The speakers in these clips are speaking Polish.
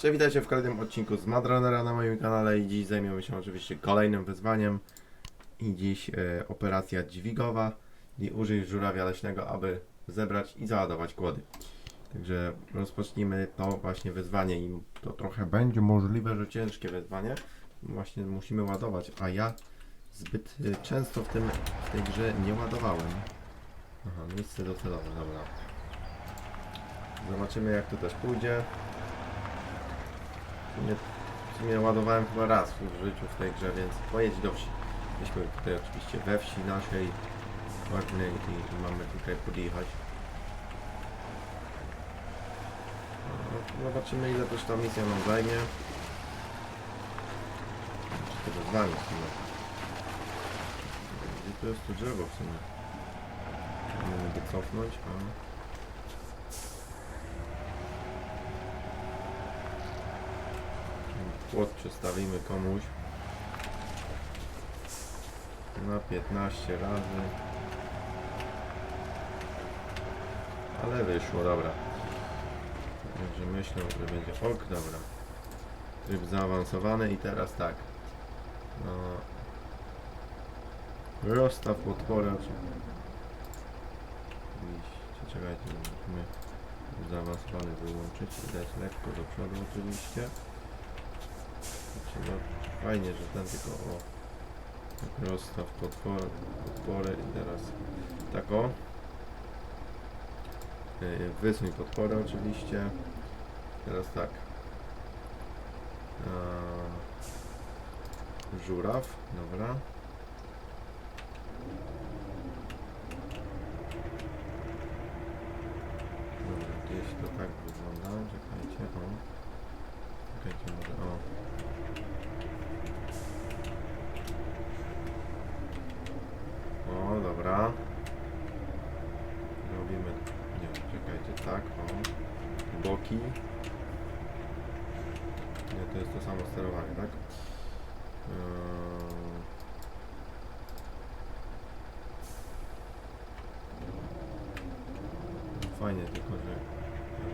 Cześć, witajcie w kolejnym odcinku z Madrunnera na moim kanale i dziś zajmiemy się oczywiście kolejnym wyzwaniem i dziś e, operacja dźwigowa i użyj żurawia leśnego, aby zebrać i załadować kłody. Także rozpocznijmy to właśnie wyzwanie i to trochę będzie możliwe, że ciężkie wyzwanie. Właśnie musimy ładować, a ja zbyt e, często w, tym, w tej grze nie ładowałem. Aha, miejsce docelowe, dobra. Zobaczymy jak to też pójdzie. W sumie, w sumie ładowałem chyba raz w życiu w tej grze, więc pojedź do wsi. Jesteśmy tutaj oczywiście we wsi naszej ładnej i, mamy tutaj podjechać. No, Zobaczymy ile też ta misja nam zajmie. Czy to wyzwanie w sumie. Gdzie to jest to drzewo w sumie? Możemy go cofnąć, a... Płot przestawimy komuś na 15 razy. Ale wyszło, dobra. Także myślę, że będzie ok, dobra. Tryb zaawansowany i teraz tak. No. Rozstaw podpory oczywiście. Czekajcie, musimy zaawansowany wyłączyć i dać lekko do przodu oczywiście. Trzeba, fajnie, że ten tylko o tak rozstaw podpory i teraz tak o. Yy, wysuń oczywiście. Teraz tak. Żuraw, dobra. Dobra, gdzieś to tak wygląda, czekajcie, o. Czekajcie, może, O, dobra. Robimy. Nie, czekajcie, tak, o. Nie, to jest to samo sterowanie, tak? Eee... Fajnie, tylko że ja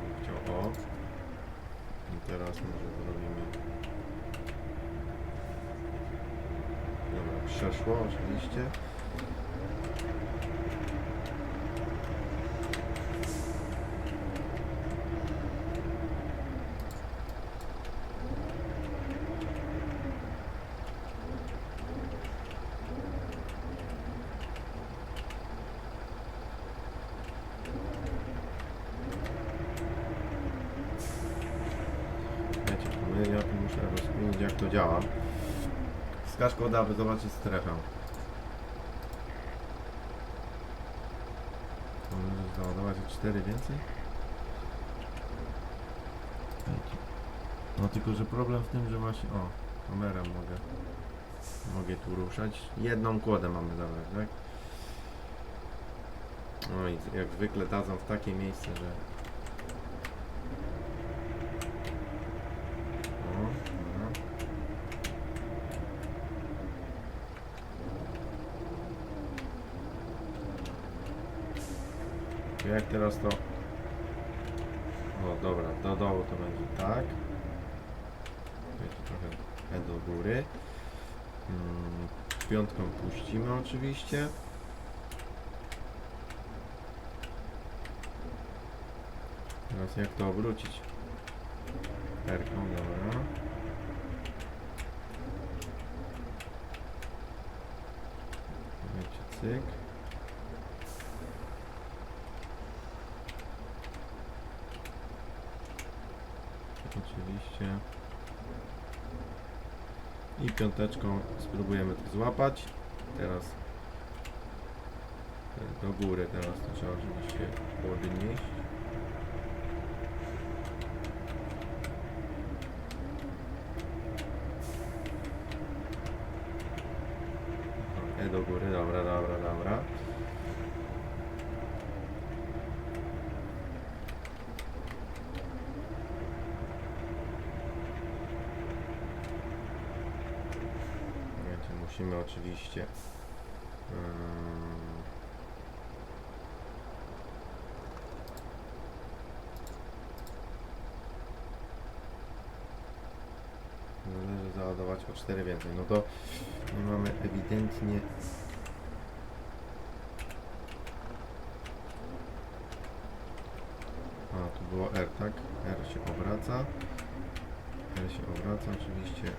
bym chciał o. I teraz może zrobimy. Dobra, przeszło oczywiście. Wiecie, to my, ja tu muszę rozkminić jak to działa. Wskaż koda, aby zobaczyć strefę. Możesz załadować o 4 więcej? No tylko, że problem w tym, że właśnie... O, kamerę mogę... Mogę tu ruszać. Jedną kłodę mamy zabrać, tak? No i jak zwykle dadzą w takie miejsce, że... O, dobra. To Jak teraz to... O, dobra, do dołu to będzie tak. Wiecie, trochę E do góry. Mm, piątką puścimy oczywiście. Teraz jak to obrócić? Erką, dobra. Wiecie, cyk. Oczywiście. I piąteczką spróbujemy to złapać. Teraz do góry teraz to trzeba oczywiście podnieść. E do góry, dobra, dobra, dobra. Wiecie, musimy oczywiście ym, Należy załadować o 4 więcej. No to nie mamy ewidentnie A, tu było R, tak? R się obraca. R się obraca oczywiście.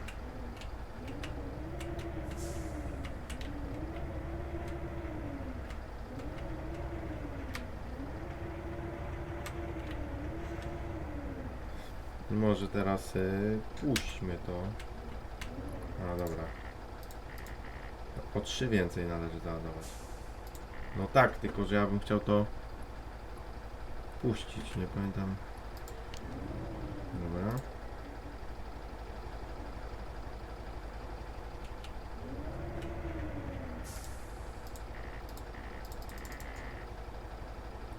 Może teraz y, puśćmy to. A dobra. O 3 więcej należy załadować. No tak, tylko że ja bym chciał to puścić, nie pamiętam. Dobra.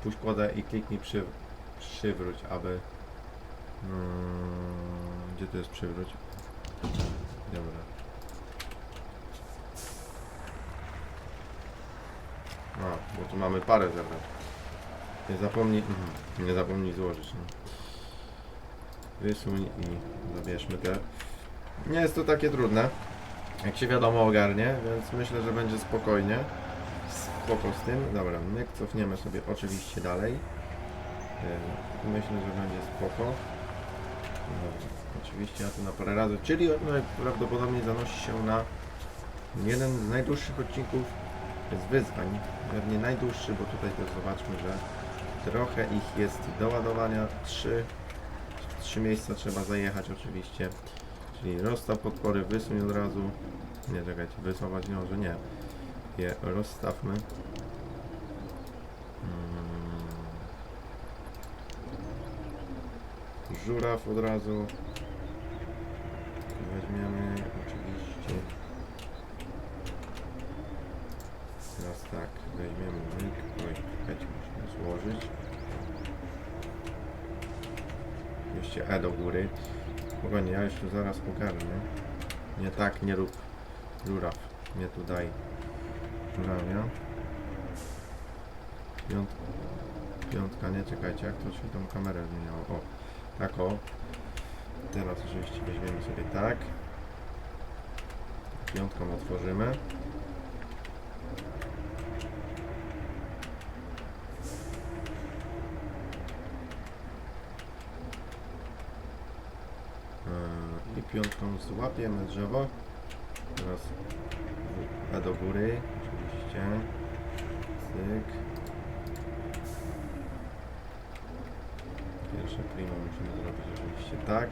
Puść kładę i kliknij przy, przywróć, aby... Mm, gdzie to jest przywróć? Dobra. A, bo tu mamy parę zebrać. Nie zapomnij, mhm, nie zapomnij złożyć. No. Wysuń i zabierzmy te. Nie jest to takie trudne, jak się wiadomo ogarnie, więc myślę, że będzie spokojnie. Spoko z tym. Dobra, my cofniemy sobie oczywiście dalej. Yy, Myślę, że będzie spoko. Oczywiście ja tu na parę razy, czyli najprawdopodobniej zanosi się na jeden z najdłuższych odcinków z wyzwań. Pewnie najdłuższy, bo tutaj też zobaczmy, że trochę ich jest do ładowania. Trzy, trzy miejsca trzeba zajechać oczywiście. Czyli rozstaw podpory, wysuń od razu. Nie, czekajcie, wysuwać nie może, nie. Je rozstawmy. Żuraw od razu. Weźmiemy oczywiście. Teraz tak, weźmiemy myk. Oj, czekajcie, musimy złożyć. Jeszcze E do góry. Spokojnie, ja tu zaraz ogarnę. Nie tak, nie rób. Żuraw, nie tu daj. Żurawia. Piąt... Piątka, nie czekajcie, jak to się tą kamerę zmieniało. O, tak. Teraz oczywiście weźmiemy sobie tak. Piątką otworzymy. Yy, I piątką złapiemy drzewo. Teraz E do góry, oczywiście. Cyk. Pierwsze primo musimy zrobić oczywiście tak.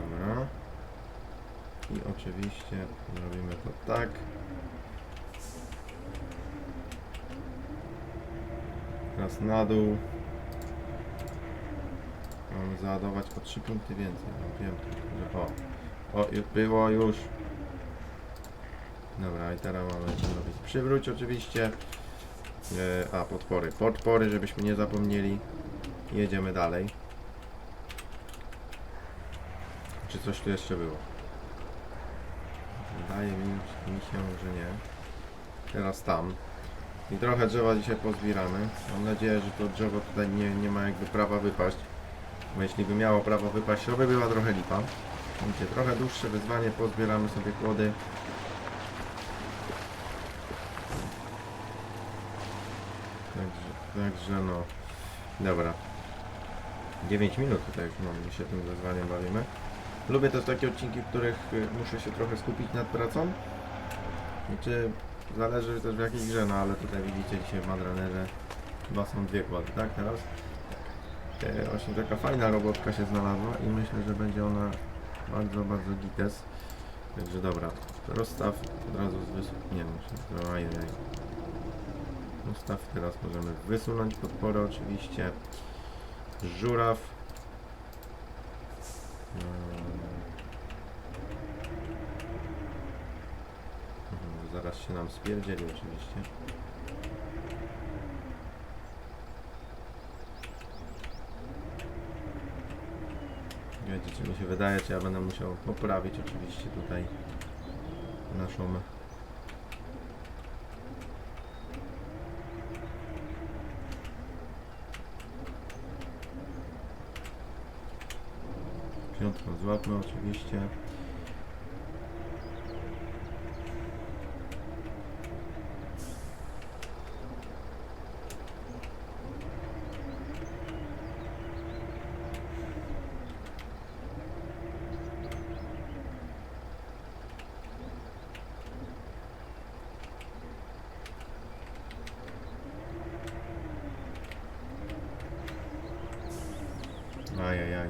Dobra. I oczywiście zrobimy to tak. Teraz na dół. Załadować o 3 punkty więcej. No wiem, że o. O, było już. Dobra, i teraz mamy zrobić przywróć oczywiście. E, a, podpory. Podpory, żebyśmy nie zapomnieli. Jedziemy dalej. Czy coś tu jeszcze było? Wydaje mi, mi się, że nie. Teraz tam. I trochę drzewa dzisiaj pozbieramy. Mam nadzieję, że to drzewo tutaj nie, nie ma jakby prawa wypaść. Bo jeśli by miało prawo wypaść, to by była trochę lipa. Widzicie, trochę dłuższe wyzwanie, pozbieramy sobie kłody. Także, także no. Dobra. 9 minut tutaj już mamy, się tym wyzwaniem bawimy. Lubię też takie odcinki, w których y, muszę się trochę skupić nad pracą. Czy zależy też w jakiej grze, no ale tutaj widzicie dzisiaj w Madranerze chyba są dwie kłady, tak teraz? E, właśnie taka fajna robotka się znalazła i myślę, że będzie ona bardzo, bardzo gites. Także dobra, rozstaw od razu z wysu... nie muszę. Rozstaw teraz możemy wysunąć podporę oczywiście. Żuraw. Mhm, Zaraz się nam spierdzieli oczywiście. Czy mi się wydaje, czy ja będę musiał poprawić oczywiście tutaj naszą piątką złapmy oczywiście. Ajajaj.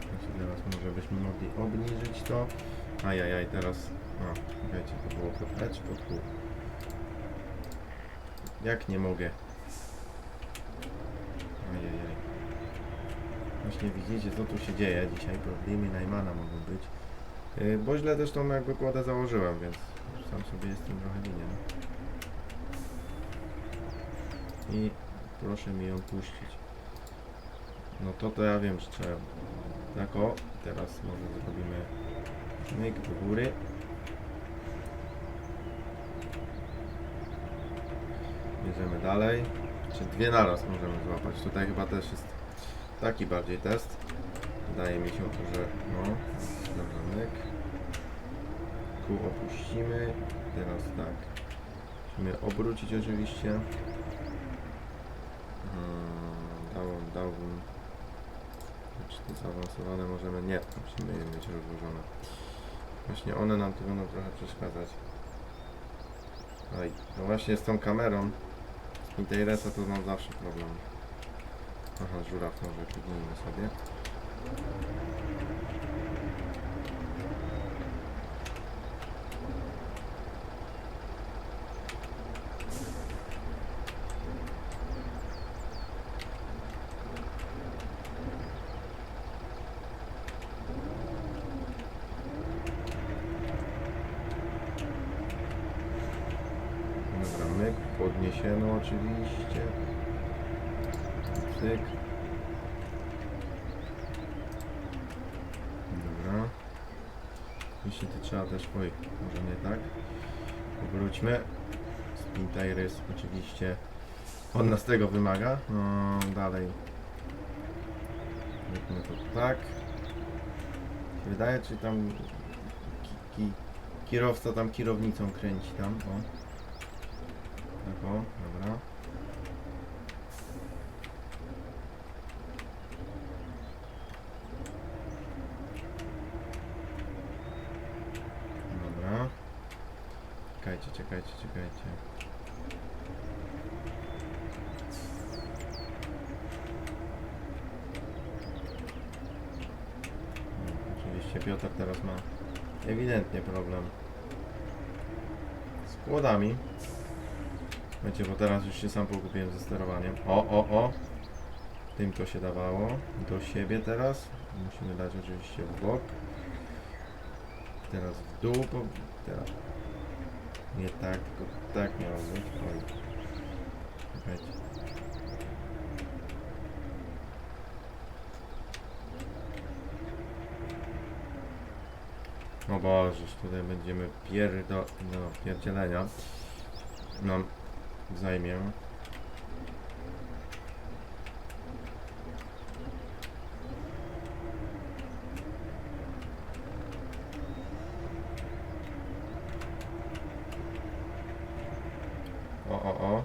Znaczy teraz może byśmy mogli obniżyć to. Ajajaj, teraz... A, wiecie, to było pod E? Jak nie mogę? Ajajaj. Właśnie widzicie, co tu się dzieje dzisiaj. Problemy Najmana mogą być. Yy, bo źle też tą jakby kładę założyłem, więc sam sobie jestem trochę winien. I proszę mi ją puścić. No to to ja wiem, że trzeba. Tak o, teraz może zrobimy myk do góry. Bierzemy dalej. Czy dwie naraz możemy złapać. Tutaj chyba też jest taki bardziej test. Wydaje mi się, że no, dobra, myk. Ku opuścimy. Teraz tak. Musimy obrócić oczywiście. Hmm, dałbym, dałbym. Czy zaawansowane możemy? Nie, musimy je mieć rozłożone. Właśnie one nam tu będą trochę przeszkadzać. Oj, no właśnie z tą kamerą i tej resa to mam zawsze problem. Aha, żuraw może kliknijmy sobie. Dobra, myk, podniesiemy oczywiście. Cyk. Dobra. Jeśli to trzeba też, oj, może nie tak. Powróćmy. Spin Tyrus oczywiście od nas tego wymaga. No, dalej. Zróbmy to tak. Wydaje, czy tam ki, ki, kierowca tam kierownicą kręci tam, o. O, dobra. Dobra. Czekajcie, czekajcie, czekajcie. No, oczywiście Piotr teraz ma ewidentnie problem z płodami. Wiecie, bo teraz już się sam pogubiłem ze sterowaniem. O, o, o! Tym to się dawało. Do siebie teraz. Musimy dać oczywiście w bok. Teraz w dół. Po... Teraz. Nie tak, tylko tak miało być. Oj. Czekajcie. O Bożeż, tutaj będziemy pierdo... no, pierdzielenia. Nam zajmie. O, o, o.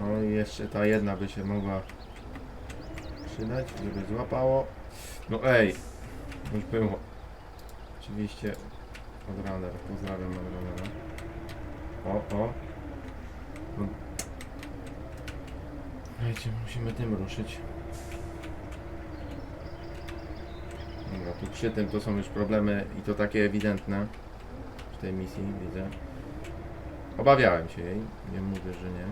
No i jeszcze ta jedna by się mogła przydać, żeby złapało. No ej, już było. Oczywiście Odrunner, pozdrawiam Odrunnera. O, o. No. Słuchajcie, musimy tym ruszyć. Dobra, tu przy tym to są już problemy i to takie ewidentne w tej misji, widzę. Obawiałem się jej, nie mówię, że nie.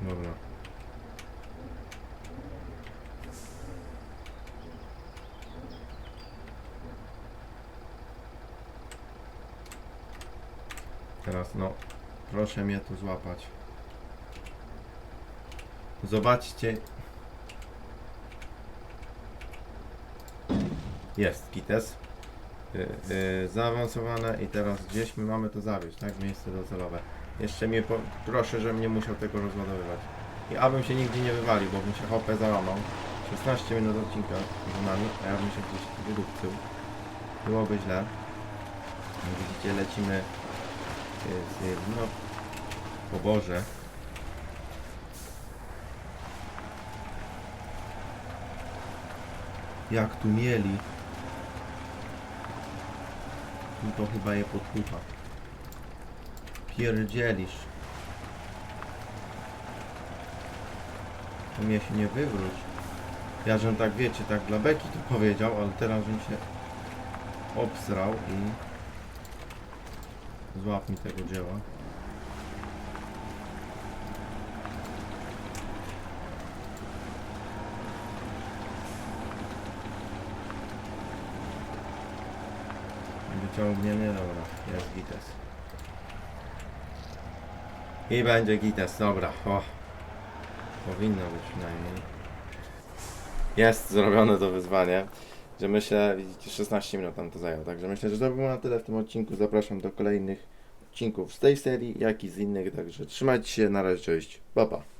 Dobra. Teraz no, proszę mnie tu złapać. Zobaczcie. Jest kites. Yy, yy, zaawansowane i teraz gdzieś my mamy to zawieźć, tak? Miejsce docelowe. Jeszcze mnie po... proszę, żebym nie musiał tego rozładowywać. I abym się nigdzie nie wywalił, bo bym się hopę załamał. 16 minut odcinka z nami, a ja bym się gdzieś wydupcył. Byłoby źle. Jak widzicie, lecimy yy, z, no, o Boże. Jak tu mieli. Tu to chyba je podkucha. Pierdzielisz. To mnie się nie wywróć. Ja żem tak wiecie, tak dla beki to powiedział, ale teraz żem się obsrał i złap mi tego dzieła. Wyciągniemy, dobra, jest gites. I będzie gites, dobra, o. Powinno być przynajmniej. Jest zrobione to wyzwanie, że myślę, widzicie, 16 minut tam to zajęło, także myślę, że to było na tyle w tym odcinku. Zapraszam do kolejnych odcinków z tej serii, jak i z innych, także trzymajcie się, na razie, cześć, pa pa.